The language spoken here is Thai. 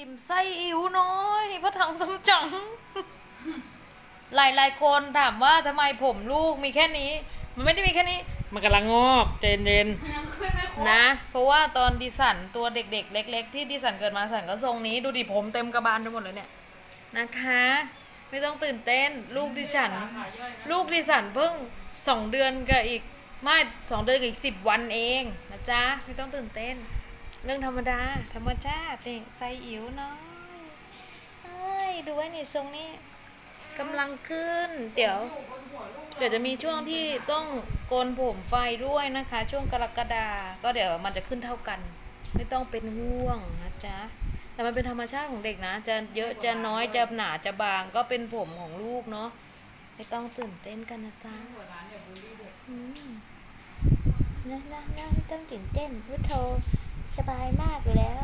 ติ่มไส้อิ๋วน้อยพระถังสมจัง หลายหลายๆคนถามว่าทำไมผมลูกมีแค่นี้ มันไม่ได้มีแค่นี้ มันกำลังงอกเจนเย็นๆนะ เพราะว่าตอนดิสันตัวเด็ก ๆ เล็ก ๆ ที่ดิสันเกิดมาสันก็ทรงนี้ดูดิผมเต็มกระบาลไปหมดเลยเนี่ยนะคะ ไม่ต้องตื่นเต้นลูกดิฉัน ลูกดิสันเพิ่งสองเดือนกับอีกไม่สองเดือนกับอีกสิบวันเองนะจ๊ะไม่ต้องตื่นเต้น เรื่องธรรมดา ธรรมชาตินี่ใส่อิ๋วน้อยเอ้ยดูไว้นี่ทรงนี้กำลังขึ้น เดี๋ยว เดี๋ยวจะมีช่วงที่ต้องโกนผมไฟด้วยนะคะ ช่วงกรกฎาก็เดี๋ยวมันจะขึ้นเท่ากัน ไม่ต้องเป็นห่วงนะจ๊ะแต่มันเป็นธรรมชาติของเด็กนะ จะเยอะจะน้อยจะหนาจะบางก็เป็นผมของลูกเนาะไม่ต้องตื่นเต้นกันนะจ๊ะนะนะนะไม่ต้องตื่นเต้นพุทโธ สบายมากแล้ว